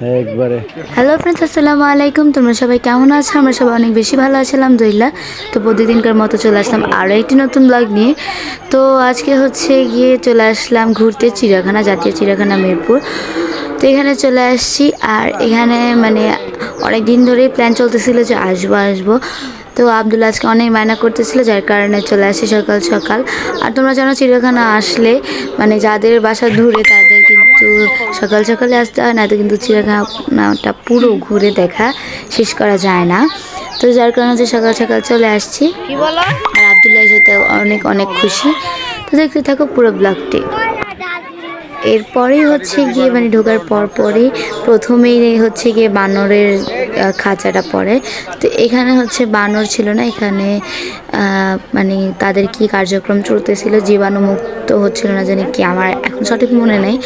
একবারে। Hello friends আসসালামু আলাইকুম। তোমরা সবাই কেমন আছো? আমরা সবাই অনেক বেশি ভালো আছি, আলহামদুলিল্লাহ। তো প্রতিদিনকার মতো চলে আসলাম আরও একটি নতুন ব্লগ নিয়ে। তো আজকে হচ্ছে গিয়ে চলে আসলাম ঘুরতে চিড়িয়াখানা, জাতীয় চিড়িয়াখানা মিরপুর। তো এখানে চলে আসছি আর এখানে মানে অনেক দিন ধরেই প্ল্যান চলতেছিল যে আসব আসব। তো আব্দুল আজকে অনেক মায়না করতেছিল যার কারণে চলে আসি সকাল সকাল। আর তোমরা জানো চিড়িয়াখানা আসলে মানে যাদের বাসা দূরে তাদের কিন্তু সকাল সকালে আসতে হয় না তো কিন্তু চিড়িয়াখানাটা পুরো ঘুরে দেখা শেষ করা যায় না। তো যার কারণে যে সকাল সকাল চলে আসছি। কি বলো? আর আবদুল্লাহ সাথে অনেক অনেক খুশি। তো দেখতে থাকো পুরো ব্লগটি এরপরেই হচ্ছে গিয়ে মানে ঢোকার পর পরই প্রথমেই হচ্ছে গিয়ে বানরের খাঁচাটা পড়ে। তো এখানে হচ্ছে বানর ছিল না, এখানে মানে তাদের কি কার্যক্রম চলতেছিল জীবাণুমুক্ত হচ্ছিল না জানি কি, আমার এখন সঠিক মনে নেই।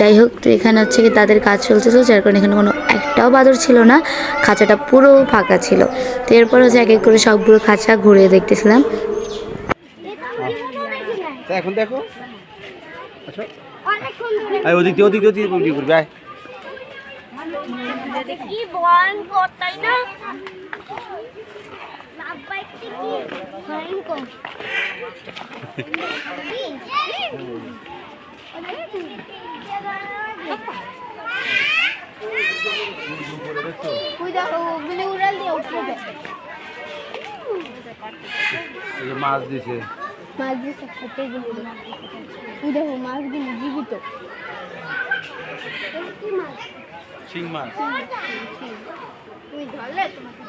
যাই হোক, তো এখানে হচ্ছে কি তাদের কাজ চলতেছিল, যার কারণে এখানে কোনো একটাও বাদর ছিল না, খাঁচাটা পুরো ফাঁকা ছিল। তো এরপর হচ্ছে এক এক করে সবগুলো খাঁচা ঘুরিয়ে দেখতেছিলাম। এখন দেখো। আয় ওদিক দিয়ে ওদিক দিয়ে ওদিক দিয়ে ওদিক আয়। কি ভয়ঙ্কর তাই না? মাছ দিছে। মাছ ওই দেখো মাছগুলি জীবিত। শিং মাছ। তুমি ধরলে তোমাকে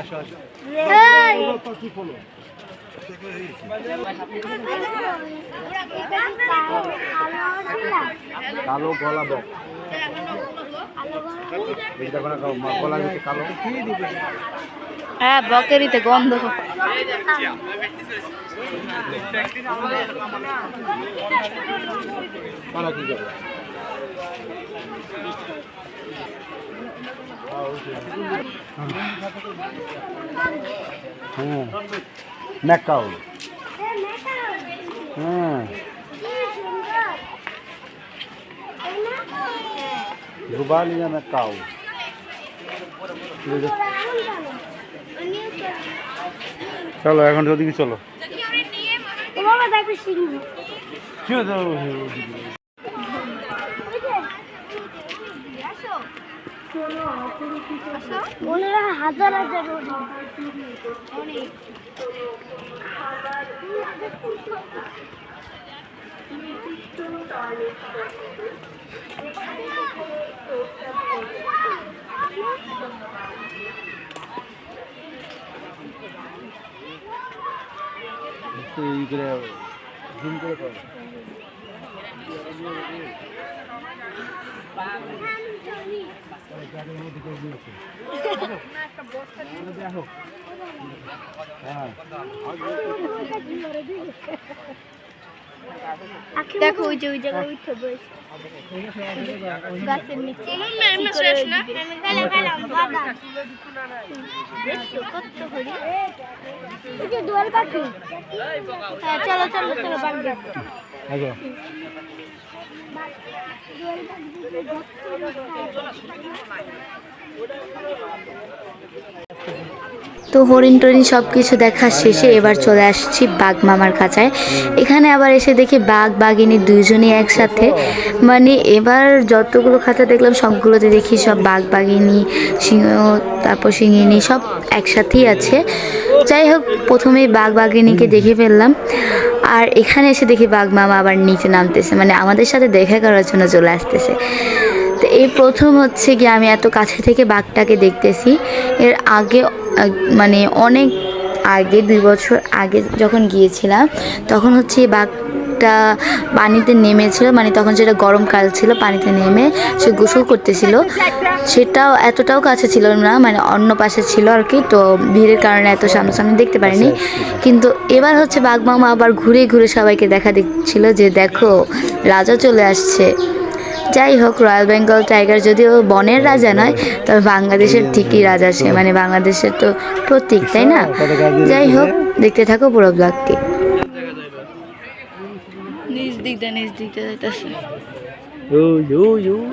আসো আসো। কালো গলা বক। হ্যাঁ বকেরিতে গন্ধ। হ্যাঁ। ম্যাকাও। হ্যাঁ রুবালিয়া ম্যাকাও। চলো এখন ওদিকে চলো। বাবা দেখো হাজার হাজার অনেক এই করে জুম করে করো হ্যাঁ দেখো। ওই যে ওই জায়গায় উঠে বসে গাছের নিচে। দেখছ কত হরি দোয়াল পাখি। হ্যাঁ চলো চলো চলো বাড়ি যাব আগে। তো হরিণ টরিণ সব কিছু দেখা শেষে এবার চলে আসছি বাঘ মামার কাছায় এখানে আবার এসে দেখি বাঘ, বাঘিনী দুইজনই একসাথে। মানে এবার যতগুলো খাঁচা দেখলাম, সবগুলোতে দেখি সব বাঘ, বাঘিনী, সিংহ, তারপর সিংহিনী সব একসাথেই আছে। যাই হোক, প্রথমেই বাঘ, বাঘিনীকে দেখে ফেললাম। আর এখানে এসে দেখি বাঘ মামা আবার নিচে নামতেছে। মানে আমাদের সাথে দেখা করার জন্য চলে আসতেছে। এই প্রথম হচ্ছে কি আমি এত কাছে থেকে বাঘটাকে দেখতেছি। এর আগে মানে অনেক আগে দুই বছর আগে যখন গিয়েছিলাম তখন হচ্ছে এই বাঘটা পানিতে নেমেছিল মানে তখন যেটা গরমকাল ছিল পানিতে নেমে সে গোসল করতেছিল। সেটাও এতটাও কাছে ছিল না মানে অন্য পাশে ছিল আর কি তো ভিড়ের কারণে এত সামনাসামনি দেখতে পারিনি। কিন্তু এবার হচ্ছে বাঘ মামা আবার ঘুরে ঘুরে সবাইকে দেখা দিচ্ছিল যে দেখো রাজা চলে আসছে। যাই হোক রয়্যাল বেঙ্গল টাইগার যদিও বনের রাজা নয় তবে বাংলাদেশের ঠিকই রাজা সে। মানে বাংলাদেশের তো প্রতীক তাই না? যাই হোক দেখতে থাকো পুরো ব্লগটি নিজ দিক নিজ দিক যাইতেছে ওই ওই ওই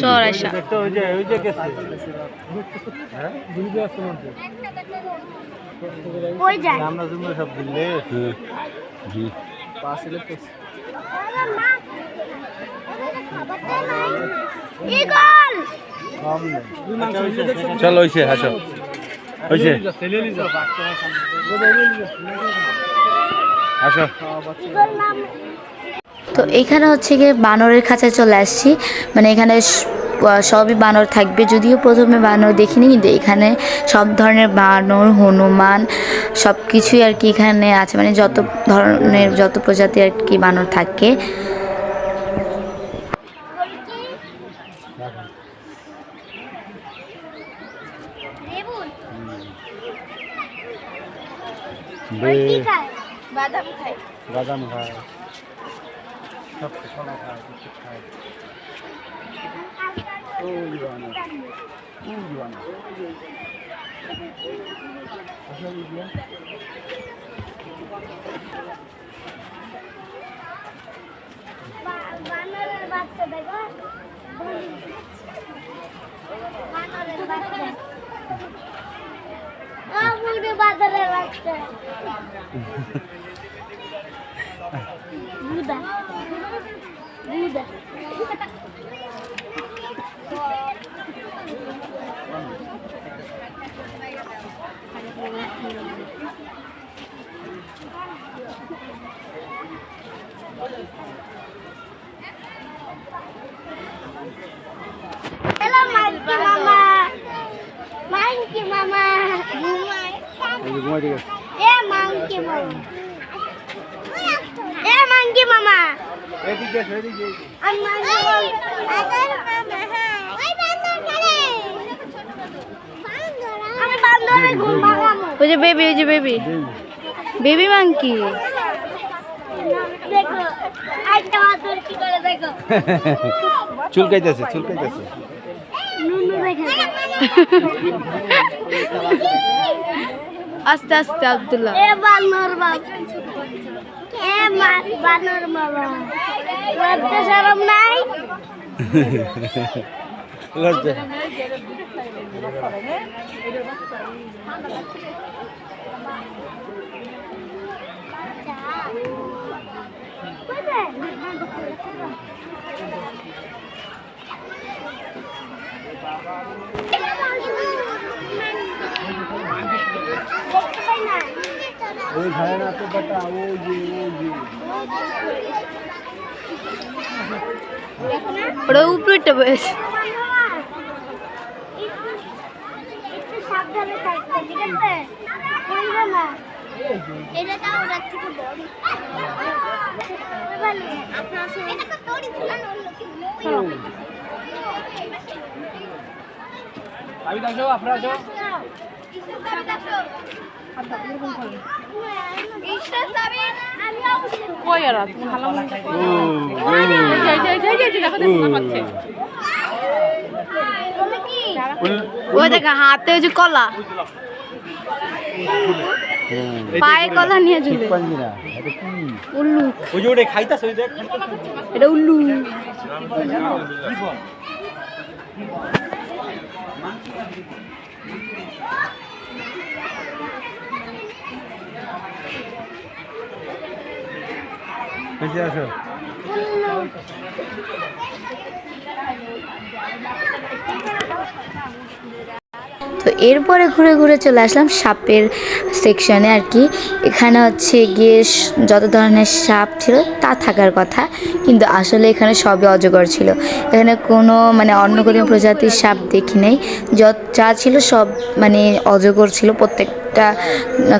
সর আইসা দেখতো ওই যে ওই যে গেছে হ্যাঁ? বুঝতে আসতে মধ্যে ওই যায় আমরা সব দিলে। চল হইছে হাসো হইছে হাসো তো এখানে হচ্ছে গিয়ে বানরের খাঁচায় চলে আসছি। মানে এখানে সবই বানর থাকবে। যদিও প্রথমে বানর দেখিনি কিন্তু এখানে সব ধরনের বানর হনুমান সব কিছুই আর কি এখানে আছে। মানে যত ধরনের যত প্রজাতি আর কি বানর থাকে। লেবুন বে কি খায় বাদাম খায় বাদাম খায় সব কলা খায় কিছু খায় ওই বানর ওই বানর বা- বানরের বাচ্চা দেখো বানরের বাচ্চা আ, বুড়ি বানরের বাচ্চা বুদা বুদা হ্যালো মাইকি মামা মাইকি মামা ঘুমায় এই যে ঘুমাইতে এ মাংকি মামা এ মাংকি মামা এদিকে এসো এদিকে আমি মাংকি মামা ওই বান্দর খেলে আমি বান্দরে ঘুম ভাঙামু ওই যে বেবি ওই যে বেবি বেবি মাংকি দেখো একটা বান্দর কি করে দেখো চুলকাইতেছে চুলকাইতেছে। আস্তে আস্তে আব্দুল্লাহ। এ বানর বাবা। এ বানর বাবা। লজ্জা শরম নাই? লজ্জা। ওই না তো বেটা ওই যে ওটা উপরেটা বেশ একটু সাবধানে থাকতে ঠিক আছে বলব না এটা তো ওরা থেকে বড় আপনার এটা তো তোরই ছিল না অন্য কেউ আমি দেখো আপনারা ভালো ওই দেখা হাতে ওই যে কলা। পায়ে কলা নিয়ে ঝুলে। উল্লু। ওই যে ওটা খাইতাছ ওই দেখ এটা উল্লু। তো এরপরে ঘুরে ঘুরে চলে আসলাম সাপের সেকশনে আর কি। এখানে হচ্ছে গিয়ে যত ধরনের সাপ ছিল তা থাকার কথা, কিন্তু আসলে এখানে সবই অজগর ছিল। এখানে কোনো মানে অন্য কোনো প্রজাতির সাপ দেখি নাই। যত যা ছিল সব মানে অজগর ছিল প্রত্যেকটা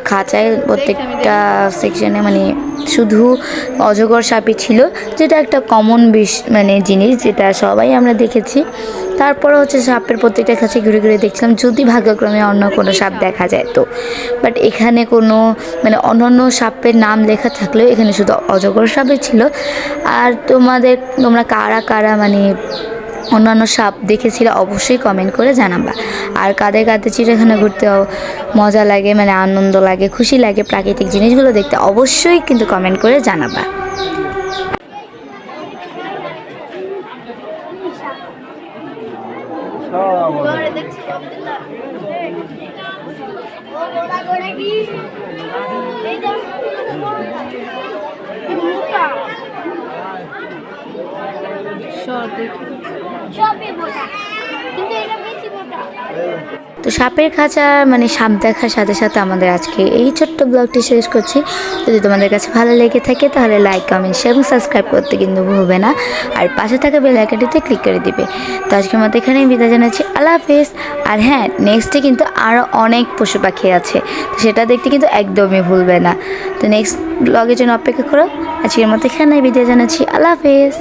খাঁচায়, প্রত্যেকটা সেকশনে মানে শুধু অজগর সাপই ছিল, যেটা একটা কমন বিষ মানে জিনিস যেটা সবাই আমরা দেখেছি। তারপরে হচ্ছে সাপের প্রত্যেকটা কাছে ঘুরে ঘুরে দেখছিলাম, যদি ভাগ্যক্রমে অন্য কোনো সাপ দেখা যায় তো। বাট এখানে কোনো মানে অন্যান্য সাপের নাম লেখা থাকলেও এখানে শুধু অজগর সাপই ছিল। আর তোমাদের, তোমরা কারা কারা মানে অন্যান্য সাপ দেখেছিল অবশ্যই কমেন্ট করে জানাবা। আর কাদের কাদের চিড়িয়াখানা ঘুরতে মজা লাগে মানে আনন্দ লাগে, খুশি লাগে, প্রাকৃতিক জিনিসগুলো দেখতে অবশ্যই কিন্তু কমেন্ট করে জানাবা। তো সাপের খাঁচা মানে সাপ দেখার সাথে সাথে আমাদের আজকে এই ছোট্ট ব্লগটি শেষ করছি। যদি তোমাদের কাছে ভালো লেগে থাকে, তাহলে লাইক কমেন্ট শেয়ার এবং সাবস্ক্রাইব করতে কিন্তু ভুলবে না। আর পাশে থাকা বেল আইকনটিতে ক্লিক করে দিবে। তো আজকের মতো এখানেই বিদায় জানাচ্ছি। আল্লাহ হাফেজ। আর হ্যাঁ নেক্সটে কিন্তু আরও অনেক পশু পাখি আছে। তো সেটা দেখতে কিন্তু একদমই ভুলবে না। তো নেক্সট ব্লগের জন্য অপেক্ষা করো। আজকের মতো এখানেই বিদায় জানাচ্ছি। আল্লাহ হাফেজ।